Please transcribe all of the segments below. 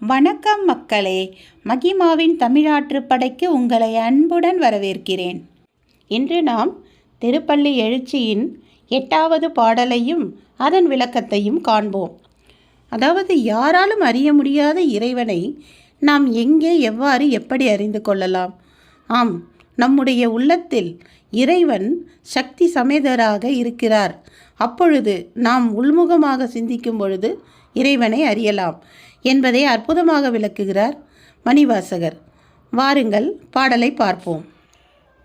வணக்கம் மக்களே மகிமாவின் தமிழாற்று படைக்கு உங்களை அன்புடன் வரவேற்கிறேன். இன்று நாம் திருப்பள்ளி எழுச்சியின் எட்டாவது பாடலையும் அதன் விளக்கத்தையும் காண்போம். அதாவது யாராலும் அறிய முடியாத இறைவனை நாம் எங்கே எவ்வாறு எப்படி அறிந்து கொள்ளலாம்? ஆம் நம்முடைய உள்ளத்தில் இறைவன் சக்தி சமேதராக இருக்கிறார். அப்பொழுது நாம் உள்முகமாக சிந்திக்கும் பொழுது இறைவனை அறியலாம். என்பதை அற்புதமாக விளக்குகிறார் மணிவாசகர். வாருங்கள் பாடலை பார்ப்போம்.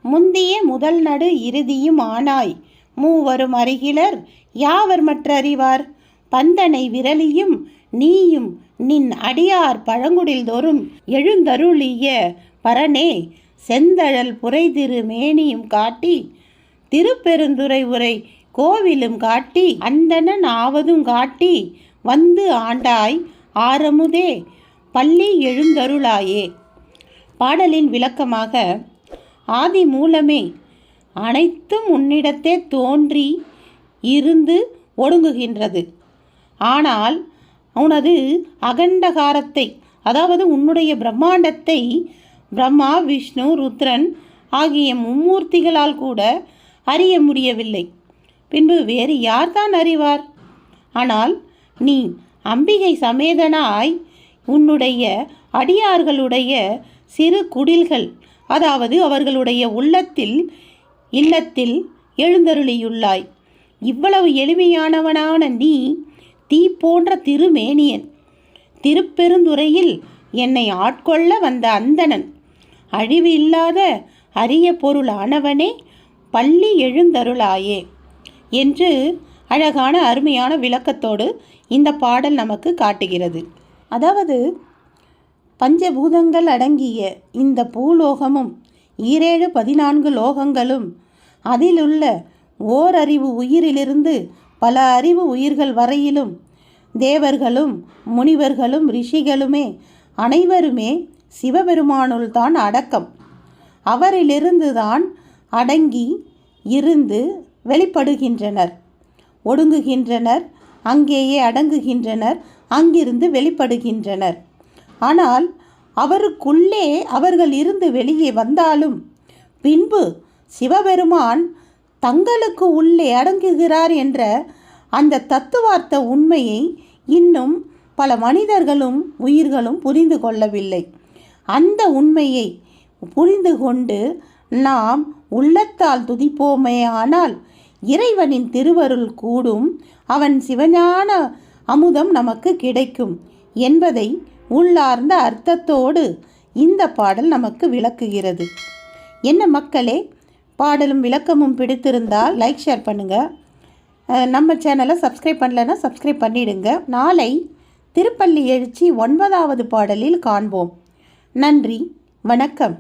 முந்திய முதல் நடு இறுதியும் ஆனாய். மூவரும் அருகிலர் யாவர் மற்ற அறிவார் பந்தனை விரலியும் நீயும் நின் அடியார் பழங்குடில் தோறும் எழுந்தருளிய பரனே செந்தழல் புரைதிரு மேனியும் காட்டி திருப்பெருந்துறை உரை கோவிலும் காட்டி அந்தணன் ஆவதும் காட்டி வந்து ஆண்டாய் ஆரமுதே பள்ளி எழுந்தருளாயே. பாடலின் விளக்கமாக ஆதி மூலமே அனைத்தும் உன்னிடத்தே தோன்றி இருந்து ஒடுங்குகின்றது. ஆனால் உனது அகண்டகாரத்தை அதாவது உன்னுடைய பிரம்மாண்டத்தை பிரம்மா விஷ்ணு ருத்ரன் ஆகிய மும்மூர்த்திகளால் கூட அறிய முடியவில்லை. பின்பு வேறு யார்தான் அறிவார்? ஆனால் நீ அம்பிகை சமேதனாய் உன்னுடைய அடியார்களுடைய சிறு குடில்கள் அதாவது அவர்களுடைய உள்ளத்தில் இல்லத்தில் எழுந்தருளியுள்ளாய். இவ்வளவு எளிமையானவனான நீ தீ போன்ற திருமேனியன். திருப்பெருந்துறையில் என்னை ஆட்கொள்ள வந்த அந்தணன். அழிவு இல்லாத அரிய பொருளானவனே பள்ளி எழுந்தருளாயே என்று அழகான அருமையான விளக்கத்தோடு இந்த பாடல் நமக்கு காட்டுகிறது. அதாவது பஞ்சபூதங்கள் அடங்கிய இந்த பூலோகமும் ஈரேழு பதினான்கு லோகங்களும் அதிலுள்ள ஓரறிவு உயிரிலிருந்து பல அறிவு உயிர்கள் வரையிலும் தேவர்களும் முனிவர்களும் ரிஷிகளுமே அனைவருமே சிவபெருமானுள் தான் அடக்கம். அவரிலிருந்து தான் அடங்கி இருந்து வெளிப்படுகின்றனர். ஒடுங்குகின்றனர் அங்கேயே அடங்குகின்றனர் அங்கிருந்து வெளிப்படுகின்றனர். ஆனால் அவருக்குள்ளே அவர்கள் இருந்து வெளியே வந்தாலும் பின்பு சிவபெருமான் தங்களுக்கு உள்ளே அடங்குகிறார் என்ற அந்த தத்துவார்த்த உண்மையை இன்னும் பல மனிதர்களும் உயிர்களும் புரிந்து கொள்ளவில்லை. அந்த உண்மையை புரிந்து கொண்டு நாம் உள்ளத்தால் துதிப்போமே ஆனால் இறைவனின் திருவருள் கூடும் அவன் சிவஞான அமுதம் நமக்கு கிடைக்கும் என்பதை உள்ளார்ந்த அர்த்தத்தோடு இந்த பாடல் நமக்கு விளக்குகிறது. என்ன மக்களே பாடலும் விளக்கமும் பிடித்திருந்தால் லைக் ஷேர் பண்ணுங்கள் நம்ம சேனலை சப்ஸ்கிரைப் பண்ணலைன்னா சப்ஸ்கிரைப் பண்ணிடுங்க. நாளை திருப்பள்ளி எழுச்சி ஒன்பதாவது பாடலில் காண்போம். நன்றி வணக்கம்.